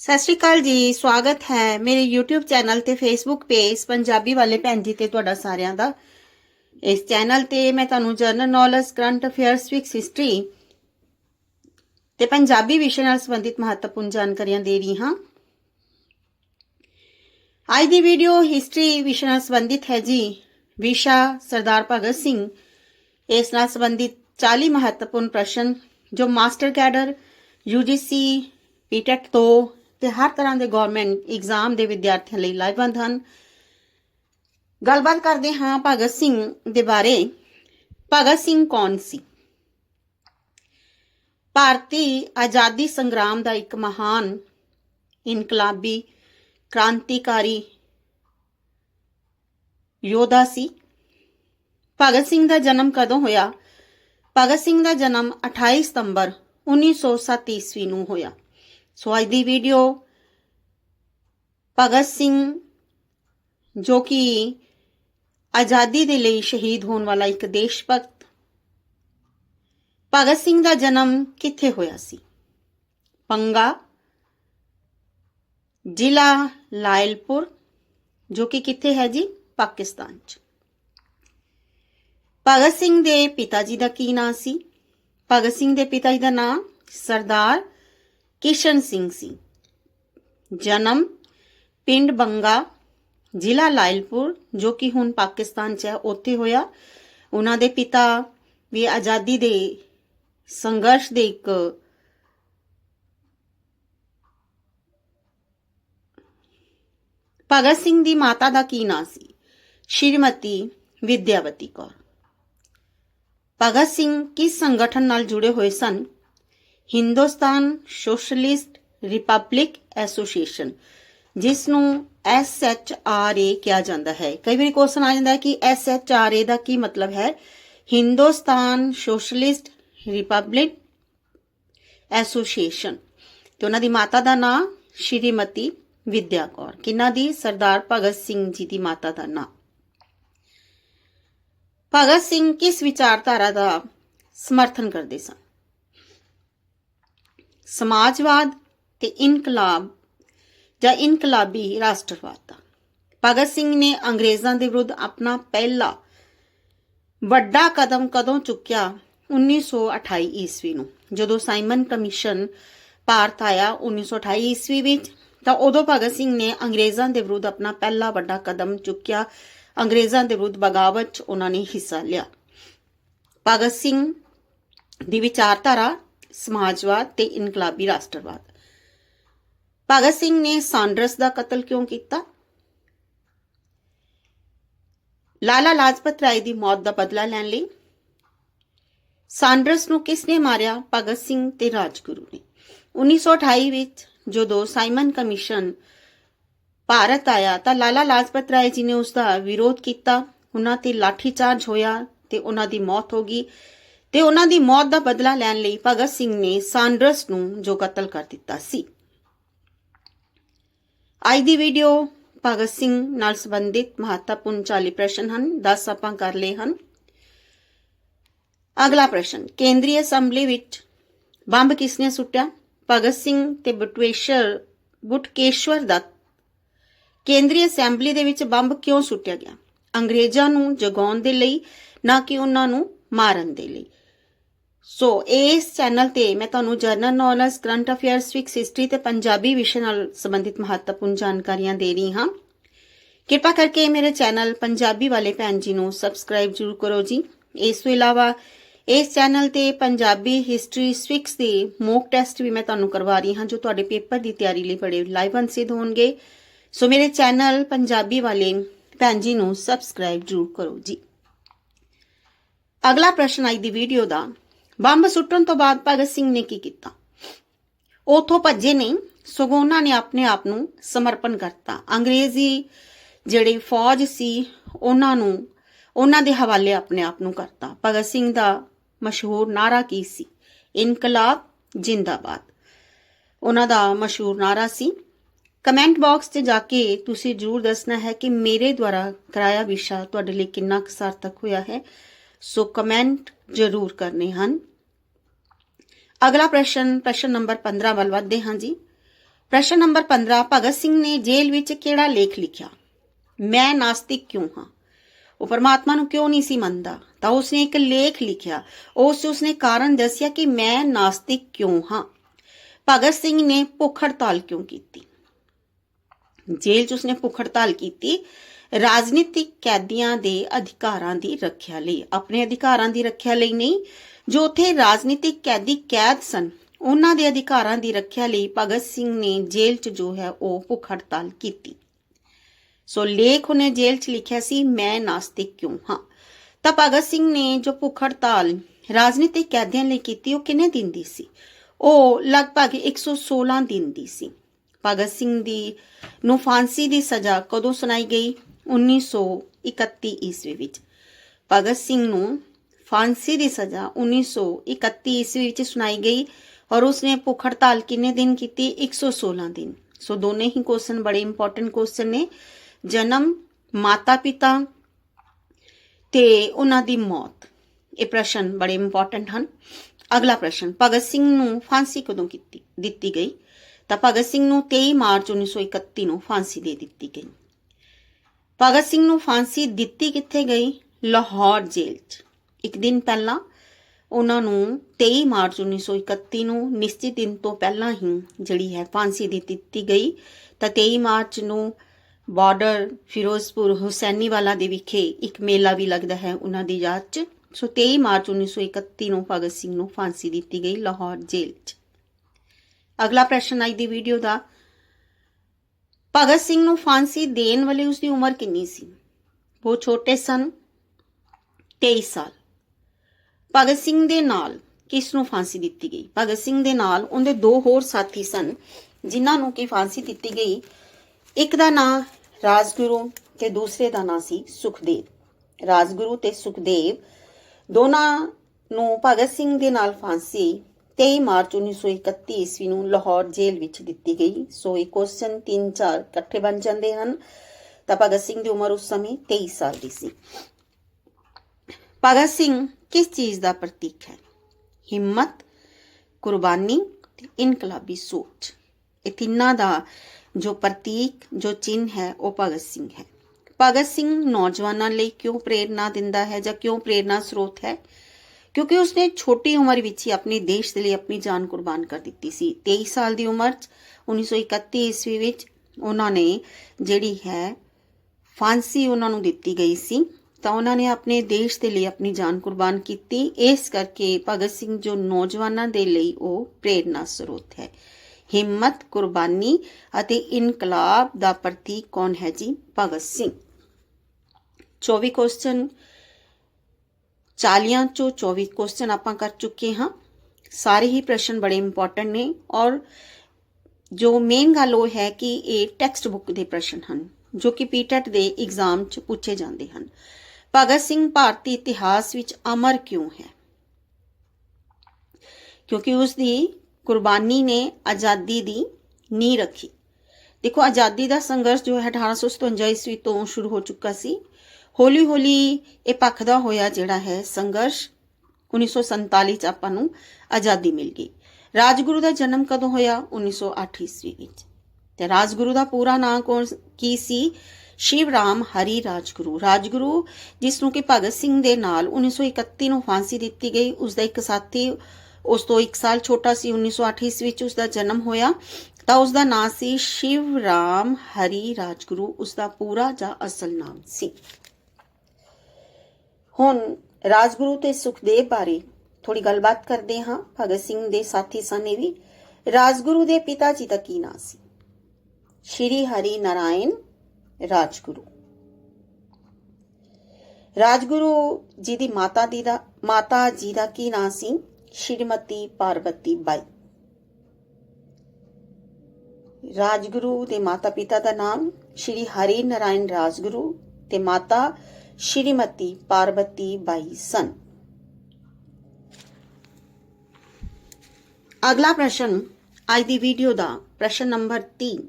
ਸਤਿ ਸ਼੍ਰੀ ਅਕਾਲ ਜੀ, ਸਵਾਗਤ ਹੈ ਮੇਰੇ YouTube ਚੈਨਲ ਤੇ Facebook ਪੇਜ ਪੰਜਾਬੀ ਵਾਲੇ ਭੈਣ ਜੀ ਤੇ ਤੁਹਾਡਾ ਸਾਰਿਆਂ ਦਾ। ਇਸ ਚੈਨਲ ਤੇ ਮੈਂ ਤੁਹਾਨੂੰ ਜਨਰਲ ਨੌਲੇਜ ਕਰੰਟ ਅਫੇਅਰਸ ਵਿਕਸ ਹਿਸਟਰੀ ਤੇ ਪੰਜਾਬੀ ਵਿਸ਼ੇ ਨਾਲ ਸੰਬੰਧਿਤ ਮਹੱਤਵਪੂਰਨ ਜਾਣਕਾਰੀਆਂ ਦੇ ਰਹੀ ਹਾਂ। ਅੱਜ ਦੀ ਵੀਡੀਓ ਹਿਸਟਰੀ ਵਿਸ਼ੇ ਨਾਲ ਸੰਬੰਧਿਤ ਹੈ ਜੀ, ਵਿਸ਼ਾ ਸਰਦਾਰ ਭਗਤ ਸਿੰਘ। ਇਸ ਨਾਲ ਸੰਬੰਧਿਤ 40 ਮਹੱਤਵਪੂਰਨ ਪ੍ਰਸ਼ਨ, ਜੋ ਮਾਸਟਰ ਕੈਡਰ UGC ਪੀਟੈਟ ਤੋਂ ਤੇ ਹਰ ਤਰ੍ਹਾਂ ਦੇ ਗਵਰਨਮੈਂਟ ਐਗਜ਼ਾਮ ਦੇ ਵਿਦਿਆਰਥੀਆਂ ਲਈ ਲਾਹੇਵੰਦ ਹਨ। ਗੱਲਬਾਤ ਕਰਦੇ ਹਾਂ ਭਗਤ ਸਿੰਘ ਦੇ ਬਾਰੇ। ਭਗਤ ਸਿੰਘ ਕੌਣ ਸੀ? ਭਾਰਤੀ ਆਜ਼ਾਦੀ ਸੰਗਰਾਮ ਦਾ ਇੱਕ ਮਹਾਨ ਇਨਕਲਾਬੀ ਕ੍ਰਾਂਤੀਕਾਰੀ ਯੋਧਾ ਸੀ। ਭਗਤ ਸਿੰਘ ਦਾ ਜਨਮ ਕਦੋਂ ਹੋਇਆ? ਭਗਤ ਸਿੰਘ ਦਾ ਜਨਮ 28 ਸਤੰਬਰ 1907 ਈਸਵੀ ਨੂੰ ਹੋਇਆ। ਸੋ ਅੱਜ ਦੀ ਵੀਡੀਓ ਭਗਤ ਸਿੰਘ, ਜੋ ਕਿ ਆਜ਼ਾਦੀ ਦੇ ਲਈ ਸ਼ਹੀਦ ਹੋਣ ਵਾਲਾ ਇੱਕ ਦੇਸ਼ ਭਗਤ ਭਗਤ ਸਿੰਘ ਦਾ ਜਨਮ ਕਿੱਥੇ ਹੋਇਆ ਸੀ? ਪੰਗਾ, ਜ਼ਿਲ੍ਹਾ ਲਾਇਲਪੁਰ, ਜੋ ਕਿ ਕਿੱਥੇ ਹੈ ਜੀ? ਪਾਕਿਸਤਾਨ ਚ। ਭਗਤ ਸਿੰਘ ਦੇ ਪਿਤਾ ਜੀ ਦਾ ਕੀ ਨਾਂ ਸੀ? ਭਗਤ ਸਿੰਘ ਦੇ ਪਿਤਾ ਜੀ ਦਾ ਨਾਮ ਸਰਦਾਰ ਕਿਸ਼ਨ ਸਿੰਘ ਸੀ। ਜਨਮ ਪਿੰਡ ਬੰਗਾ, ਜ਼ਿਲ੍ਹਾ ਲਾਇਲਪੁਰ, ਜੋ ਕਿ ਹੁਣ ਪਾਕਿਸਤਾਨ 'ਚ ਹੈ, ਉੱਥੇ ਹੋਇਆ। ਉਹਨਾਂ ਦੇ ਪਿਤਾ ਵੀ ਆਜ਼ਾਦੀ ਦੇ ਸੰਘਰਸ਼ ਦੇ ਇੱਕ ਭਗਤ ਸਿੰਘ ਦੀ ਮਾਤਾ ਦਾ ਕੀ ਨਾਂ ਸੀ? ਸ਼੍ਰੀਮਤੀ ਵਿਦਿਆਵਤੀ ਕੌਰ। ਭਗਤ ਸਿੰਘ ਕਿਸ ਸੰਗਠਨ ਨਾਲ ਜੁੜੇ ਹੋਏ ਸਨ? ਹਿੰਦੁਸਤਾਨ ਸੋਸ਼ਲਿਸਟ ਰਿਪਬਲਿਕ ਐਸੋਸੀਏਸ਼ਨ ਜਿਸ ਨੂੰ ਐਸ ਐੱਚ ਆਰ ਏ ਕਿਹਾ ਜਾਂਦਾ ਹੈ। ਕਈ ਵਾਰੀ ਕੁਐਸਚਨ ਆ ਜਾਂਦਾ ਹੈ ਕਿ ਏ ਦਾ ਕੀ ਮਤਲਬ ਹੈ? Hindustan socialist republic association. ਤੇ ਉਹਨਾਂ ਦੀ ਮਾਤਾ ਦਾ ਨਾਮ ਸ਼੍ਰੀਮਤੀ ਵਿਦਿਆ ਕੌਰ, ਕਿਨਾਂ ਦੀ? ਸਰਦਾਰ ਭਗਤ ਸਿੰਘ ਜੀ ਦੀ ਮਾਤਾ ਦਾ ਨਾਮ ਭਗਤ ਸਿੰਘ ਕਿਸ ਵਿਚਾਰਧਾਰਾ ਦਾ ਸਮਰਥਨ ਕਰਦੇ ਸਨ? ਸਮਾਜਵਾਦ ਤੇ ਇਨਕਲਾਬ ਜਾਂ ਇਨਕਲਾਬੀ ਰਾਸ਼ਟਰਵਾਦ। ਦਾ ਭਗਤ ਸਿੰਘ ਨੇ ਅੰਗਰੇਜ਼ਾਂ ਦੇ ਵਿਰੁੱਧ ਆਪਣਾ ਪਹਿਲਾ ਵੱਡਾ ਕਦਮ ਕਦੋਂ ਚੁੱਕਿਆ? 1928 ਈਸਵੀ ਨੂੰ। ਜਦੋਂ ਸਾਈਮਨ ਕਮਿਸ਼ਨ ਭਾਰਤ ਆਇਆ 1928 ਈਸਵੀ ਵਿੱਚ, ਤਾਂ ਉਦੋਂ ਭਗਤ ਸਿੰਘ ਨੇ ਅੰਗਰੇਜ਼ਾਂ ਦੇ ਵਿਰੁੱਧ ਆਪਣਾ ਪਹਿਲਾ ਵੱਡਾ ਕਦਮ ਚੁੱਕਿਆ। ਅੰਗਰੇਜ਼ਾਂ ਦੇ ਵਿਰੁੱਧ ਬਗਾਵਤ 'ਚ ਉਹਨਾਂ ਨੇ ਹਿੱਸਾ ਲਿਆ। ਭਗਤ ਸਿੰਘ ਦੀ ਵਿਚਾਰਧਾਰਾ ਸਮਾਜਵਾਦ ਤੇ ਇਨਕਲਾਬੀ ਰਾਸ਼ਟਰਵਾਦ। ਭਗਤ ਸਿੰਘ ਨੇ ਸਾਂਡਰਸ ਦਾ ਕਤਲ ਕਿਉਂ ਕੀਤਾ? ਲਾਲਾ ਲਾਜਪਤ ਰਾਏ ਦੀ ਮੌਤ ਦਾ ਬਦਲਾ ਲੈਣ ਲਈ ਸਾਂਡਰਸ ਨੂੰ ਕਿਸ ਨੇ ਮਾਰਿਆ? ਭਗਤ ਸਿੰਘ ਤੇ ਰਾਜਗੁਰੂ ਨੇ। 1928 ਵਿੱਚ ਜਦੋਂ ਸਾਈਮਨ ਕਮਿਸ਼ਨ ਭਾਰਤ ਆਇਆ ਤਾਂ ਲਾਲਾ ਲਾਜਪਤ ਰਾਏ ਜੀ ਨੇ ਉਸ ਦਾ ਵਿਰੋਧ ਕੀਤਾ। ਉਹਨਾਂ ਤੇ ਲਾਠੀਚਾਰਜ ਹੋਇਆ ਤੇ ਉਹਨਾਂ ਦੀ ਮੌਤ ਹੋ ਗਈ। ਤੇ ਉਹਨਾਂ ਦੀ ਮੌਤ ਦਾ ਬਦਲਾ ਲੈਣ ਲਈ ਭਗਤ ਸਿੰਘ ਨੇ ਸਾਂਡਰਸ ਨੂੰ ਜੋ ਕਤਲ ਕਰ ਦਿੱਤਾ ਸੀ। ਅੱਜ ਦੀ ਵੀਡੀਓ ਭਗਤ ਸਿੰਘ ਨਾਲ ਸੰਬੰਧਿਤ ਮਹੱਤਵਪੂਰਨ 40 ਪ੍ਰਸ਼ਨ ਹਨ 10 ਆਪਾਂ ਕਰ ਲਏ ਹਨ। ਅਗਲਾ ਪ੍ਰਸ਼ਨ, ਕੇਂਦਰੀ ਅਸੈਂਬਲੀ ਵਿੱਚ ਬੰਬ ਕਿਸ ਨੇ ਸੁੱਟਿਆ? ਭਗਤ ਸਿੰਘ ਤੇ ਬਟਵੇਸ਼ਰ, ਬੁਟਕੇਸ਼ਵਰ ਦੱਤ ਕੇਂਦਰੀ ਅਸੈਂਬਲੀ ਦੇ ਵਿੱਚ ਬੰਬ ਕਿਉਂ ਸੁੱਟਿਆ ਗਿਆ? ਅੰਗਰੇਜ਼ਾਂ ਨੂੰ ਜਗਾਉਣ ਦੇ ਲਈ, ਨਾ ਕਿ ਉਹਨਾਂ ਨੂੰ ਮਾਰਨ ਦੇ ਲਈ। ਸੋ ਇਸ ਚੈਨਲ ਤੇ ਮੈਂ ਤੁਹਾਨੂੰ ਜਰਨਲ ਨੌਲੇਜ ਕਰੰਟ ਅਫੇਅਰਸ ਵਿਕਸ ਹਿਸਟਰੀ ਤੇ ਪੰਜਾਬੀ ਵਿਸ਼ੇ ਨਾਲ ਸੰਬੰਧਿਤ ਮਹੱਤਵਪੂਰਨ ਜਾਣਕਾਰੀਆਂ ਦੇ ਰਹੀ ਹਾਂ। ਕਿਰਪਾ ਕਰਕੇ ਮੇਰੇ ਚੈਨਲ ਪੰਜਾਬੀ ਵਾਲੇ ਭੈਣ ਜੀ ਨੂੰ ਸਬਸਕ੍ਰਾਈਬ ਜ਼ਰੂਰ ਕਰੋ ਜੀ। ਇਸ ਤੋਂ ਇਲਾਵਾ, ਇਸ ਚੈਨਲ ਤੇ ਪੰਜਾਬੀ ਹਿਸਟਰੀ ਸਵਿਕਸ ਦੇ ਮੌਕ ਟੈਸਟ ਵੀ ਮੈਂ ਤੁਹਾਨੂੰ ਕਰਵਾ ਰਹੀ ਹਾਂ, ਜੋ ਤੁਹਾਡੇ ਪੇਪਰ ਦੀ ਤਿਆਰੀ ਲਈ ਬੜੇ ਲਾਭਵੰਦ ਸਿੱਧ ਹੋਣਗੇ। ਸੋ ਮੇਰੇ ਚੈਨਲ ਪੰਜਾਬੀ ਵਾਲੇ ਭੈਣ ਜੀ ਨੂੰ ਸਬਸਕ੍ਰਾਈਬ ਜ਼ਰੂਰ ਕਰੋ ਜੀ। ਅਗਲਾ ਪ੍ਰਸ਼ਨ ਅੱਜ ਦੀ ਵੀਡੀਓ ਦਾ। ਬੰਬ ਸੁੱਟਣ ਤੋਂ ਬਾਅਦ ਭਗਤ ਸਿੰਘ ਨੇ ਕੀ ਕੀਤਾ? ਉਥੋਂ ਭੱਜੇ ਨਹੀਂ, ਸਗੋਂ ਉਹਨਾਂ ਨੇ ਆਪਣੇ ਆਪ ਨੂੰ ਸਮਰਪਣ ਕਰਤਾ। ਅੰਗਰੇਜ਼ੀ ਜਿਹੜੇ ਫੌਜ ਸੀ, ਉਹਨਾਂ ਨੂੰ, ਉਹਨਾਂ ਦੇ ਹਵਾਲੇ ਆਪਣੇ ਆਪ ਨੂੰ ਕਰਤਾ। ਭਗਤ ਸਿੰਘ ਦਾ ਮਸ਼ਹੂਰ ਨਾਰਾ ਕੀ ਸੀ? ਇਨਕਲਾਬ, ਜਿੰਦਾਬਾਦ। ਉਹਨਾਂ ਦਾ ਮਸ਼ਹੂਰ ਨਾਰਾ ਸੀ, ਕਮੈਂਟ ਬਾਕਸ 'ਚ ਜਾ ਕੇ ਤੁਸੀਂ ਜਰੂਰ ਦੱਸਣਾ ਹੈ ਕਿ ਮੇਰੇ ਦੁਆਰਾ ਕਰਾਇਆ ਵਿਸ਼ਾ ਤੁਹਾਡੇ ਲਈ ਕਿੰਨਾ ਕੁ ਸਾਰਥਕ ਹੋਇਆ ਹੈ। ਸੋ ਕਮੈਂਟ ਜਰੂਰ ਕਰਨੇ ਹਨ। ਅਗਲਾ ਪ੍ਰਸ਼ਨ ਪ੍ਰਸ਼ਨ ਨੰਬਰ 15 ਵੱਲ ਵਧਦੇ ਹਾਂ ਜੀ। ਪ੍ਰਸ਼ਨ ਨੰਬਰ 15 ਭਗਤ ਸਿੰਘ ਨੇ ਜੇਲ੍ਹ ਵਿੱਚ ਕਿਹੜਾ ਲੇਖ ਲਿਖਿਆ? ਮੈਂ ਨਾਸਤਿਕ ਕਿਉਂ ਹਾਂ? ਉਹ ਪਰਮਾਤਮਾ ਨੂੰ ਕਿਉਂ ਨਹੀਂ ਸੀ ਮੰਨਦਾ? ਤਾਂ ਉਸਨੇ ਇੱਕ ਲੇਖ ਲਿਖਿਆ। ਉਸ ਉਸਨੇ ਕਾਰਨ ਦੱਸਿਆ ਕਿ ਮੈਂ ਨਾਸਤਿਕ ਕਿਉਂ ਹਾਂ? ਭਗਤ ਸਿੰਘ ਨੇ ਭੁੱਖ ਹੜਤਾਲ ਕਿਉਂ ਕੀਤੀ? ਜੇਲ੍ਹ 'ਚ ਉਸਨੇ ਭੁੱਖ ਹੜਤਾਲ ਕੀਤੀ ਰਾਜਨੀਤਿਕ ਕੈਦੀਆਂ ਦੇ ਅਧਿਕਾਰਾਂ ਦੀ ਰੱਖਿਆ ਲਈ। ਆਪਣੇ ਅਧਿਕਾਰਾਂ ਦੀ ਰੱਖਿਆ ਲਈ ਨਹੀਂ, ਜੋ ਉੱਥੇ ਰਾਜਨੀਤਿਕ ਕੈਦੀ ਕੈਦ ਸਨ, ਉਹਨਾਂ ਦੇ ਅਧਿਕਾਰਾਂ ਦੀ ਰੱਖਿਆ ਲਈ ਭਗਤ ਸਿੰਘ ਨੇ ਜੇਲ੍ਹ 'ਚ ਜੋ ਹੈ ਉਹ ਭੁੱਖ ਹੜਤਾਲ ਕੀਤੀ। ਸੋ ਲੇਖ ਉਹਨੇ ਜੇਲ੍ਹ 'ਚ ਲਿਖਿਆ ਸੀ, ਮੈਂ ਨਾਸਤਿਕ ਕਿਉਂ ਹਾਂ? ਤਾਂ ਭਗਤ ਸਿੰਘ ਨੇ ਜੋ ਭੁੱਖ ਹੜਤਾਲ ਰਾਜਨੀਤਿਕ ਕੈਦੀਆਂ ਲਈ ਕੀਤੀ, ਉਹ ਕਿੰਨੇ ਦਿਨ ਦੀ ਸੀ? ਉਹ ਲਗਭਗ 116 ਦਿਨ ਦੀ ਸੀ। ਭਗਤ ਸਿੰਘ ਦੀ ਨੂੰ ਫਾਂਸੀ ਦੀ ਸਜ਼ਾ ਕਦੋਂ ਸੁਣਾਈ ਗਈ? 1931 ਈਸਵੀ ਵਿੱਚ। ਭਗਤ ਸਿੰਘ ਨੂੰ ਫਾਂਸੀ ਦੀ ਸਜ਼ਾ 1931 ਈਸਵੀ ਵਿੱਚ ਸੁਣਾਈ ਗਈ ਔਰ ਉਸਨੇ ਭੁੱਖ ਹੜਤਾਲ ਕਿੰਨੇ ਦਿਨ ਕੀਤੀ? 116 ਦਿਨ। ਸੋ ਦੋਨੇ ਹੀ ਕੁਐਸਚਨ ਬੜੇ ਇੰਪੋਰਟੈਂਟ ਕੁਐਸਚਨ ਨੇ। ਜਨਮ ਮਾਤਾ ਪਿਤਾ ਤੇ ਉਹਨਾਂ ਦੀ ਮੌਤ। ਇਹ ਪ੍ਰਸ਼ਨ ਬੜੇ ਇੰਪੋਰਟੈਂਟ ਹਨ। ਅਗਲਾ ਪ੍ਰਸ਼ਨ, ਭਗਤ ਸਿੰਘ ਨੂੰ ਫਾਂਸੀ ਕਦੋਂ ਕੀਤੀ, ਦਿੱਤੀ ਗਈ? ਤਾਂ ਭਗਤ ਸਿੰਘ ਨੂੰ 23 ਮਾਰਚ 1931 ਨੂੰ ਫਾਂਸੀ ਦੇ ਦਿੱਤੀ ਗਈ। ਭਗਤ ਸਿੰਘ ਨੂੰ ਫਾਂਸੀ ਦਿੱਤੀ ਕਿੱਥੇ ਗਈ? ਲਾਹੌਰ ਜੇਲ੍ਹ 'ਚ। ਇੱਕ ਦਿਨ ਪਹਿਲਾਂ ਉਹਨਾਂ ਨੂੰ 23 ਮਾਰਚ 1931 ਨੂੰ ਨਿਸ਼ਚਿਤ ਦਿਨ ਤੋਂ ਪਹਿਲਾਂ ਹੀ ਜਿਹੜੀ ਹੈ ਫਾਂਸੀ ਦੇ ਦਿੱਤੀ ਗਈ। ਤਾਂ 23 ਮਾਰਚ ਨੂੰ ਬਾਰਡਰ ਫਿਰੋਜ਼ਪੁਰ ਹੁਸੈਨੀਵਾਲਾ ਦੇ ਵਿਖੇ ਇੱਕ ਮੇਲਾ ਵੀ ਲੱਗਦਾ ਹੈ ਉਹਨਾਂ ਦੀ ਯਾਦ 'ਚ। ਸੋ 23 ਮਾਰਚ 1931 ਨੂੰ ਭਗਤ ਸਿੰਘ ਨੂੰ ਫਾਂਸੀ ਦਿੱਤੀ ਗਈ ਲਾਹੌਰ ਜੇਲ੍ਹ 'ਚ। ਅਗਲਾ ਪ੍ਰਸ਼ਨ ਅੱਜ ਦੀ ਵੀਡੀਓ ਦਾ ਭਗਤ ਸਿੰਘ ਨੂੰ ਫਾਂਸੀ ਦੇਣ ਵਾਲੇ ਉਸ ਦੀ ਉਮਰ ਕਿੰਨੀ ਸੀ? ਉਹ ਛੋਟੇ ਸਨ 23 ਸਾਲ। ਭਗਤ ਸਿੰਘ ਦੇ ਨਾਲ ਕਿਸ ਨੂੰ ਫਾਂਸੀ ਦਿੱਤੀ ਗਈ? ਭਗਤ ਸਿੰਘ ਦੇ ਨਾਲ ਉਹਦੇ ਦੋ ਹੋਰ ਸਾਥੀ ਸਨ, ਜਿਨ੍ਹਾਂ ਨੂੰ ਕੀ ਫਾਂਸੀ ਦਿੱਤੀ ਗਈ। ਇੱਕ ਦਾ ਨਾਂ ਰਾਜਗੁਰੂ ਤੇ ਦੂਸਰੇ ਦਾ ਨਾਂ ਸੀ ਸੁਖਦੇਵ। ਰਾਜਗੁਰੂ ਤੇ ਸੁਖਦੇਵ ਦੋਨਾਂ ਨੂੰ ਭਗਤ ਸਿੰਘ ਦੇ ਨਾਲ ਫਾਂਸੀ 23 ਮਾਰਚ 1931 ਈਸਵੀ ਨੂੰ ਲਾਹੌਰ ਜੇਲ੍ਹ ਵਿੱਚ ਦਿੱਤੀ ਗਈ। ਸੋ ਇਹ ਕੁਐਸਚਨ 3-4 ਇਕੱਠੇ ਬਣ ਜਾਂਦੇ ਹਨ। ਤਾਂ ਭਗਤ ਸਿੰਘ ਦੀ ਉਮਰ ਉਸ ਸਮੇਂ 23 ਸਾਲ ਦੀ ਸੀ। ਭਗਤ ਸਿੰਘ ਕਿਸ ਚੀਜ਼ ਦਾ ਪ੍ਰਤੀਕ ਹੈ? ਹਿੰਮਤ, ਕੁਰਬਾਨੀ ਤੇ ਇਨਕਲਾਬੀ ਸੋਚ। ਇਹ ਤਿੰਨਾਂ ਦਾ ਜੋ ਪ੍ਰਤੀਕ, ਜੋ ਚਿੰਨ ਹੈ, ਉਹ ਭਗਤ ਸਿੰਘ ਹੈ। ਭਗਤ ਸਿੰਘ ਨੌਜਵਾਨਾਂ ਲਈ ਕਿਉਂ ਪ੍ਰੇਰਨਾ ਦਿੰਦਾ ਹੈ ਜਾਂ ਕਿਉਂ ਪ੍ਰੇਰਨਾ ਸਰੋਤ ਹੈ? ਕਿਉਂਕਿ ਉਸਨੇ ਛੋਟੀ ਉਮਰ ਵਿੱਚ ਹੀ ਆਪਣੇ ਦੇਸ਼ ਦੇ ਲਈ ਆਪਣੀ ਜਾਨ ਕੁਰਬਾਨ ਕਰ ਦਿੱਤੀ ਸੀ। 23 ਸਾਲ ਦੀ ਉਮਰ 'ਚ 1931 ਈਸਵੀ ਵਿੱਚ ਉਹਨਾਂ ਨੇ ਜਿਹੜੀ ਹੈ ਫਾਂਸੀ ਉਹਨਾਂ ਨੂੰ ਦਿੱਤੀ ਗਈ ਸੀ। ਤਾਂ ਉਹਨਾਂ ਨੇ ਆਪਣੇ ਦੇਸ਼ ਦੇ ਲਈ ਆਪਣੀ ਜਾਨ ਕੁਰਬਾਨ ਕੀਤੀ। ਇਸ ਕਰਕੇ ਭਗਤ ਸਿੰਘ ਜੋ ਨੌਜਵਾਨਾਂ ਦੇ ਲਈ ਉਹ ਪ੍ਰੇਰਨਾ ਸਰੋਤ ਹੈ। ਹਿੰਮਤ, ਕੁਰਬਾਨੀ ਅਤੇ ਇਨਕਲਾਬ ਦਾ ਪ੍ਰਤੀਕ ਕੌਣ ਹੈ ਜੀ? ਭਗਤ ਸਿੰਘ। 24 ਕੁਐਸਚਨ 40 ਚੋਂ 24 ਕੁਐਸਚਨ ਆਪਾਂ ਕਰ ਚੁੱਕੇ ਹਾਂ ਸਾਰੇ ਹੀ ਪ੍ਰਸ਼ਨ ਬੜੇ ਇੰਪੋਰਟੈਂਟ ਨੇ ਔਰ ਜੋ ਮੇਨ ਗੱਲ ਉਹ ਹੈ ਕਿ ਇਹ ਟੈਕਸਟ ਬੁੱਕ ਦੇ ਪ੍ਰਸ਼ਨ ਹਨ ਜੋ ਕਿ ਪੀਟੈਟ ਦੇ ਐਗਜ਼ਾਮ 'ਚ ਪੁੱਛੇ ਜਾਂਦੇ ਹਨ ਭਗਤ ਸਿੰਘ ਭਾਰਤੀ ਇਤਿਹਾਸ ਵਿੱਚ ਅਮਰ ਕਿਉਂ ਹੈ ਕਿਉਂਕਿ ਉਸ ਦੀ ਕੁਰਬਾਨੀ ਨੇ ਆਜ਼ਾਦੀ ਦੀ ਨੀਂਹ ਰੱਖੀ ਦੇਖੋ ਆਜ਼ਾਦੀ ਦਾ ਸੰਘਰਸ਼ ਜੋ ਹੈ 1857 ਈਸਵੀ ਤੋਂ ਸ਼ੁਰੂ ਹੋ ਚੁੱਕਾ ਸੀ ਹੌਲੀ ਹੌਲੀ ਇਹ ਪੱਖਦਾ ਹੋਇਆ ਜਿਹੜਾ ਹੈ ਸੰਘਰਸ਼ 1947 ਚ ਆਪਾਂ ਨੂੰ ਆਜ਼ਾਦੀ ਮਿਲ ਗਈ। ਰਾਜਗੁਰੂ ਦਾ ਜਨਮ ਕਦੋਂ ਹੋਇਆ? 1908 ਈਸਵੀ ਵਿੱਚ। ਤੇ ਰਾਜਗੁਰੂ ਦਾ ਪੂਰਾ ਨਾਮ ਕੌਣ ਕੀ ਸੀ? ਸ਼ਿਵ ਰਾਮ ਹਰੀ ਰਾਜਗੁਰੂ। ਰਾਜਗੁਰੂ ਜਿਸ ਨੂੰ ਕਿ ਭਗਤ ਸਿੰਘ ਦੇ ਨਾਲ 1931 ਨੂੰ ਫਾਂਸੀ ਦਿੱਤੀ ਗਈ, ਉਸ ਦਾ ਇੱਕ ਸਾਥੀ, ਉਸ ਤੋਂ 1 ਸਾਲ ਛੋਟਾ ਸੀ 1908 ਈਸਵੀ ਵਿੱਚ ਉਸ ਦਾ ਜਨਮ ਹੋਇਆ। ਤਾਂ ਉਸ ਦਾ ਨਾਮ ਸੀ ਸ਼ਿਵ ਰਾਮ ਹਰੀ ਰਾਜਗੁਰੂ। ਉਸ ਦਾ ਪੂਰਾ ਜਾਂ ਅਸਲ ਨਾਮ ਸੀ। ਹੁਣ ਰਾਜਗੁਰੂ ਤੇ ਸੁਖਦੇਵ ਬਾਰੇ ਥੋੜੀ ਗੱਲਬਾਤ ਕਰਦੇ ਹਾਂ, ਭਗਤ ਸਿੰਘ ਦੇ ਸਾਥੀ ਸਨ ਇਹ ਵੀ। ਰਾਜਗੁਰੂ ਦੇ ਪਿਤਾ ਜੀ ਦਾ ਕੀ ਨਾਂ ਸੀ? ਸ਼੍ਰੀ ਹਰੀ ਨਾਰਾਇਣ ਰਾਜਗੁਰੂ। ਰਾਜਗੁਰੂ ਜੀ ਦੀ ਮਾਤਾ ਦੀ ਦਾ, ਮਾਤਾ ਜੀ ਦਾ ਕੀ ਨਾਂ ਸੀ? ਸ਼੍ਰੀਮਤੀ ਪਾਰਵਤੀ ਬਾਈ। ਰਾਜਗੁਰੂ ਦੇ ਮਾਤਾ ਪਿਤਾ ਦਾ ਨਾਮ ਸ਼੍ਰੀ ਹਰੀ ਨਾਰਾਇਣ ਰਾਜਗੁਰੂ ਤੇ ਮਾਤਾ ਸ਼੍ਰੀਮਤੀ ਪਾਰਵਤੀ ਬਾਈ ਸਨ। ਅਗਲਾ ਪ੍ਰਸ਼ਨ ਅੱਜ ਦੀ ਵੀਡੀਓ ਦਾ ਪ੍ਰਸ਼ਨ ਨੰਬਰ 3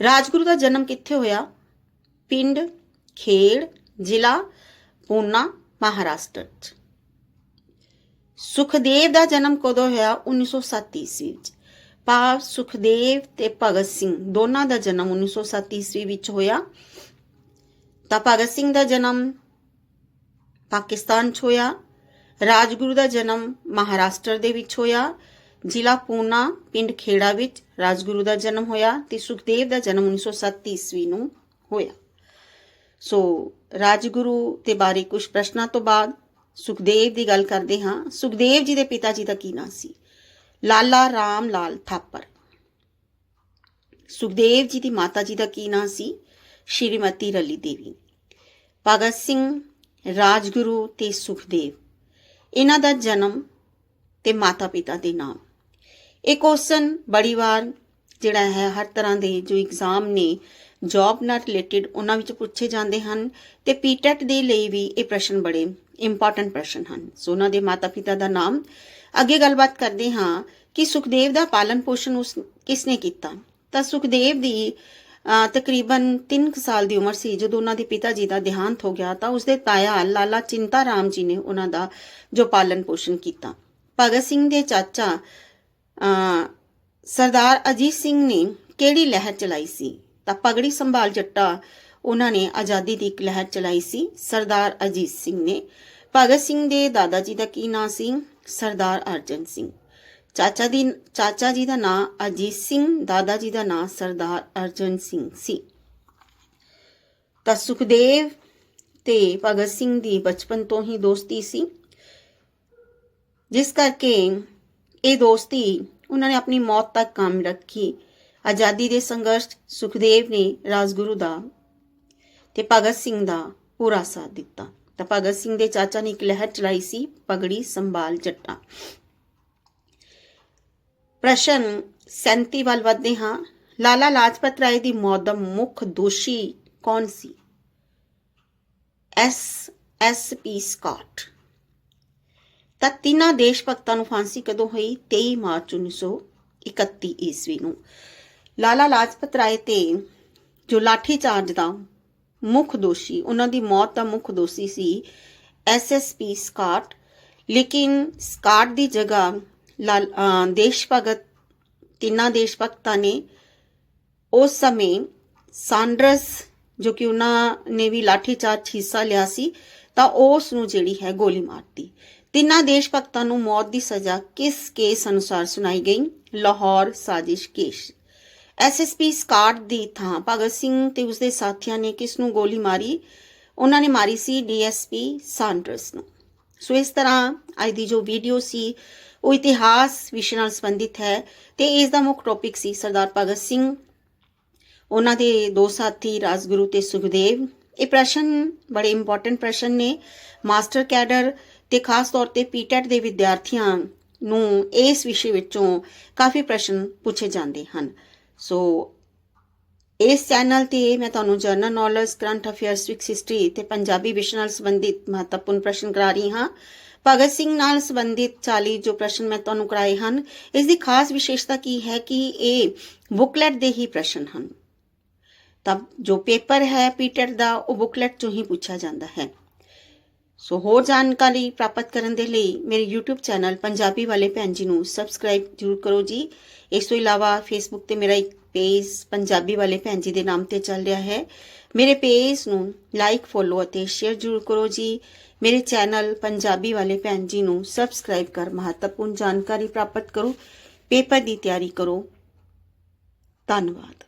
ਰਾਜਗੁਰੂ ਦਾ ਜਨਮ ਕਿੱਥੇ ਹੋਇਆ? ਪਿੰਡ ਖੇੜ ਜ਼ਿਲ੍ਹਾ, ਪੂਨਾ, ਮਹਾਰਾਸ਼ਟਰ ਚ। ਸੁਖਦੇਵ ਦਾ ਜਨਮ ਕਦੋਂ ਹੋਇਆ? 1907 ਈਸਵੀ ਵਿੱਚ ਭਾਵ ਸੁਖਦੇਵ ਤੇ ਭਗਤ ਸਿੰਘ ਦੋਨਾਂ ਦਾ ਜਨਮ 1907 ਈਸਵੀ ਵਿੱਚ ਹੋਇਆ। ਤਾਂ ਭਗਤ ਸਿੰਘ ਦਾ ਜਨਮ ਪਾਕਿਸਤਾਨ 'ਚ ਹੋਇਆ ਰਾਜਗੁਰੂ ਦਾ ਜਨਮ ਮਹਾਰਾਸ਼ਟਰ ਦੇ ਵਿੱਚ ਹੋਇਆ ਜ਼ਿਲ੍ਹਾ ਪੂਨਾ ਪਿੰਡ ਖੇੜਾ ਵਿੱਚ ਰਾਜਗੁਰੂ ਦਾ ਜਨਮ ਹੋਇਆ ਤੇ ਸੁਖਦੇਵ ਦਾ ਜਨਮ 1907 ਈਸਵੀ ਨੂੰ ਹੋਇਆ ਸੋ ਰਾਜਗੁਰੂ ਦੇ ਬਾਰੇ ਕੁਝ ਪ੍ਰਸ਼ਨਾਂ ਤੋਂ ਬਾਅਦ ਸੁਖਦੇਵ ਦੀ ਗੱਲ ਕਰਦੇ ਹਾਂ ਸੁਖਦੇਵ ਜੀ ਦੇ ਪਿਤਾ ਜੀ ਦਾ ਕੀ ਨਾਂ ਸੀ ਲਾਲਾ ਰਾਮ ਲਾਲ ਥਾਪਰ ਸੁਖਦੇਵ ਜੀ ਦੀ ਮਾਤਾ ਜੀ ਦਾ ਕੀ ਨਾਂ ਸੀ ਸ਼੍ਰੀਮਤੀ ਰਲੀ ਦੇਵੀ ਭਗਤ ਸਿੰਘ, ਰਾਜਗੁਰੂ ਤੇ ਸੁਖਦੇਵ। ਇਹਨਾਂ ਦਾ ਜਨਮ ਤੇ ਮਾਤਾ ਪਿਤਾ ਦੇ ਨਾਮ। ਇਹ ਕੁਐਸਚਨ ਬੜੀ ਵਾਰ ਜਿਹੜਾ ਹੈ ਹਰ ਤਰ੍ਹਾਂ ਦੇ ਜੋ ਐਗਜ਼ਾਮ ਨੇ ਜੌਬ ਨਾਲ ਰਿਲੇਟਡ ਉਹਨਾਂ ਵਿੱਚ ਪੁੱਛੇ ਜਾਂਦੇ ਹਨ ਤੇ ਪੀਟੈਟ ਦੇ ਲਈ ਵੀ ਇਹ ਪ੍ਰਸ਼ਨ ਬੜੇ ਇੰਪੋਰਟੈਂਟ ਪ੍ਰਸ਼ਨ ਹਨ। ਸੋ ਉਹਨਾਂ ਦੇ ਮਾਤਾ ਪਿਤਾ ਦਾ ਨਾਮ। ਅੱਗੇ ਗੱਲਬਾਤ ਕਰਦੇ ਹਾਂ ਕਿ ਸੁਖਦੇਵ ਦਾ ਪਾਲਣ ਪੋਸ਼ਣ ਉਸ ਕਿਸਨੇ ਕੀਤਾ? ਤਾਂ ਸੁਖਦੇਵ ਦੀ ਤਕਰੀਬਨ 3 ਸਾਲ ਦੀ ਉਮਰ ਸੀ। ਜਦੋਂ ਉਹਨਾਂ ਦੇ ਪਿਤਾ ਜੀ ਦਾ ਦੇਹਾਂਤ ਹੋ ਗਿਆ ਤਾਂ ਉਸਦੇ ਤਾਇਆ ਲਾਲਾ ਚਿੰਤਾ ਰਾਮ ਜੀ ਨੇ ਉਹਨਾਂ ਦਾ ਜੋ ਪਾਲਣ ਪੋਸ਼ਣ ਕੀਤਾ। ਭਗਤ ਸਿੰਘ ਦੇ ਚਾਚਾ ਸਰਦਾਰ ਅਜੀਤ ਸਿੰਘ ਨੇ ਕਿਹੜੀ ਲਹਿਰ ਚਲਾਈ ਸੀ? ਤਾਂ ਪਗੜੀ ਸੰਭਾਲ ਜੱਟਾ ਉਹਨਾਂ ਨੇ ਆਜ਼ਾਦੀ ਦੀ ਇੱਕ ਲਹਿਰ ਚਲਾਈ ਸੀ। ਸਰਦਾਰ ਅਜੀਤ ਸਿੰਘ ਨੇ। ਭਗਤ ਸਿੰਘ ਦੇ ਦਾਦਾ ਜੀ ਦਾ ਕੀ ਨਾਂ ਸੀ? ਸਰਦਾਰ ਅਰਜਨ ਸਿੰਘ। ਚਾਚਾ ਦੀ, ਚਾਚਾ ਜੀ ਦਾ ਨਾਂ ਅਜੀਤ ਸਿੰਘ, ਦਾਦਾ ਜੀ ਦਾ ਨਾਂ ਸਰਦਾਰ ਅਰਜਨ ਸਿੰਘ ਸੀ। ਤਾਂ ਸੁਖਦੇਵ ਤੇ ਭਗਤ ਸਿੰਘ ਦੀ ਬਚਪਨ ਤੋਂ ਹੀ ਦੋਸਤੀ ਸੀ। ਜਿਸ ਕਰਕੇ ਇਹ ਦੋਸਤੀ ਉਹਨਾਂ ਨੇ ਆਪਣੀ ਮੌਤ ਤੱਕ ਕਾਇਮ ਰੱਖੀ। ਆਜ਼ਾਦੀ ਦੇ ਸੰਘਰਸ਼ ਸੁਖਦੇਵ ਨੇ ਰਾਜਗੁਰੂ ਦਾ ਤੇ ਭਗਤ ਸਿੰਘ ਦਾ ਪੂਰਾ ਸਾਥ ਦਿੱਤਾ। ਤਾਂ ਭਗਤ ਸਿੰਘ ਦੇ ਚਾਚਾ ਨੇ ਇੱਕ ਲਹਿਰ ਚਲਾਈ ਸੀ, ਪਗੜੀ, ਸੰਭਾਲ, ਜੱਟਾ। ਪ੍ਰਸ਼ਨ 37 ਵੱਲ ਵਧਦੇ ਹਾਂ। ਲਾਲਾ ਲਾਜਪਤ ਰਾਏ ਦੀ ਮੌਤ ਦਾ ਮੁੱਖ ਦੋਸ਼ੀ ਕੌਣ ਸੀ? S S P Scott. ਤਾਂ ਤਿੰਨਾਂ ਦੇਸ਼ ਭਗਤਾਂ ਨੂੰ ਫਾਂਸੀ ਕਦੋਂ ਹੋਈ? 23 ਮਾਰਚ 1931 ਈਸਵੀ ਨੂੰ। ਲਾਲਾ ਲਾਜਪਤ ਰਾਏ ਤੇ ਜੋ ਲਾਠੀ ਚਾਰਜ ਦਾ ਮੁੱਖ ਦੋਸ਼ੀ, ਉਹਨਾਂ ਦੀ ਮੌਤ ਦਾ ਮੁੱਖ ਦੋਸ਼ੀ ਸੀ ਐਸਐਸਪੀ ਸਕਾਟ। ਲੇਕਿਨ ਸਕਾਟ ਦੀ ਜਗ੍ਹਾ ਲਾਲ ਦੇਸ਼ ਭਗਤ, ਤਿੰਨਾਂ ਦੇਸ਼ ਭਗਤਾਂ ਨੇ ਉਸ ਸਮੇਂ ਸਾਂਡਰਸ, ਜੋ ਕਿ ਉਹਨਾਂ ਨੇ ਵੀ ਲਾਠੀਚਾਰਜ ਹਿੱਸਾ ਲਿਆ ਸੀ, ਤਾਂ ਉਸ ਨੂੰ ਜਿਹੜੀ ਹੈ ਗੋਲੀ ਮਾਰਤੀ। ਤਿੰਨਾਂ ਦੇਸ਼ ਭਗਤਾਂ ਨੂੰ ਮੌਤ ਦੀ ਸਜ਼ਾ ਕਿਸ ਕੇਸ ਅਨੁਸਾਰ ਸੁਣਾਈ ਗਈ? ਲਾਹੌਰ ਸਾਜ਼ਿਸ਼ ਕੇਸ। ਐਸਐਸਪੀ ਸਕਾਟ ਦੀ ਥਾਂ, ਭਗਤ ਸਿੰਘ ਤੇ ਉਸਦੇ ਸਾਥੀਆਂ ਨੇ ਕਿਸ ਨੂੰ ਗੋਲੀ ਮਾਰੀ? ਉਹਨਾਂ ਨੇ ਮਾਰੀ ਸੀ ਡੀਐਸਪੀ ਸਾਂਡਰਸ ਨੂੰ। ਸੋ ਇਸ ਤਰ੍ਹਾਂ ਅੱਜ ਦੀ ਜੋ ਵੀਡੀਓ ਸੀ ਉਹ ਇਤਿਹਾਸ ਵਿਸ਼ੇ ਨਾਲ ਸੰਬੰਧਿਤ ਹੈ ਤੇ ਇਸ ਦਾ ਮੁੱਖ ਟੌਪਿਕ ਸੀ ਸਰਦਾਰ ਭਗਤ ਸਿੰਘ। ਉਹਨਾਂ ਦੇ ਦੋ ਸਾਥੀ ਰਾਜਗੁਰੂ ਤੇ ਸੁਖਦੇਵ। ਇਹ ਪ੍ਰਸ਼ਨ ਬੜੇ ਇੰਪੋਰਟੈਂਟ ਪ੍ਰਸ਼ਨ ਨੇ। ਮਾਸਟਰ ਕੈਡਰ ਤੇ ਖਾਸ ਤੌਰ ਤੇ ਪੀਟੈਟ ਦੇ ਵਿਦਿਆਰਥੀਆਂ ਨੂੰ ਇਸ ਵਿਸ਼ੇ ਵਿੱਚੋਂ ਕਾਫੀ ਪ੍ਰਸ਼ਨ ਪੁੱਛੇ ਜਾਂਦੇ ਹਨ। ਸੋ ਇਸ ਚੈਨਲ ਤੇ ਮੈਂ ਤੁਹਾਨੂੰ ਜਨਰਲ ਨੌਲੇਜ ਕਰੰਟ ਅਫੇਅਰਸ ਵਿਕ ਹਿਸਟਰੀ ਤੇ ਪੰਜਾਬੀ ਵਿਸ਼ੇ ਨਾਲ ਸੰਬੰਧਿਤ ਮਹੱਤਵਪੂਰਨ ਪ੍ਰਸ਼ਨ ਕਰਾ ਰਹੀ ਹਾਂ। ਭਗਤ ਸਿੰਘ ਨਾਲ ਸੰਬੰਧਿਤ 40 ਜੋ ਪ੍ਰਸ਼ਨ ਮੈਂ ਤੁਹਾਨੂੰ ਕਰਾਏ ਹਨ, ਇਸ ਦੀ ਖਾਸ ਵਿਸ਼ੇਸ਼ਤਾ ਕੀ ਹੈ ਕਿ ਇਹ ਬੁਕਲੈਟ ਦੇ ਹੀ ਪ੍ਰਸ਼ਨ ਹਨ। ਤਾਂ ਜੋ ਪੇਪਰ ਹੈ ਪੀਟਰ ਦਾ, ਉਹ ਬੁਕਲੈਟ ਚੋਂ ਹੀ ਪੁੱਛਿਆ ਜਾਂਦਾ ਹੈ। ਸੋ ਹੋਰ ਜਾਣਕਾਰੀ ਪ੍ਰਾਪਤ ਕਰਨ ਦੇ ਲਈ ਮੇਰੇ YouTube ਚੈਨਲ ਪੰਜਾਬੀ ਵਾਲੇ ਭੈਣ ਜੀ ਨੂੰ ਸਬਸਕ੍ਰਾਈਬ ਜ਼ਰੂਰ ਕਰੋ ਜੀ। ਇਸ ਤੋਂ ਇਲਾਵਾ Facebook ਤੇ ਮੇਰਾ ਇੱਕ ਪੇਜ ਪੰਜਾਬੀ ਵਾਲੇ ਭੈਣ ਜੀ ਦੇ ਨਾਮ ਤੇ ਚੱਲ ਰਿਹਾ ਹੈ। ਮੇਰੇ ਪੇਜ ਨੂੰ ਲਾਈਕ ਫੋਲੋ ਅਤੇ ਸ਼ੇਅਰ ਜ਼ਰੂਰ ਕਰੋ ਜੀ। ਮੇਰੇ ਚੈਨਲ ਪੰਜਾਬੀ ਵਾਲੇ ਭੈਣ ਜੀ ਨੂੰ ਸਬਸਕ੍ਰਾਈਬ ਕਰ ਮਹੱਤਵਪੂਰਨ ਜਾਣਕਾਰੀ ਪ੍ਰਾਪਤ ਕਰੋ। ਪੇਪਰ ਦੀ ਤਿਆਰੀ ਕਰੋ। ਧੰਨਵਾਦ।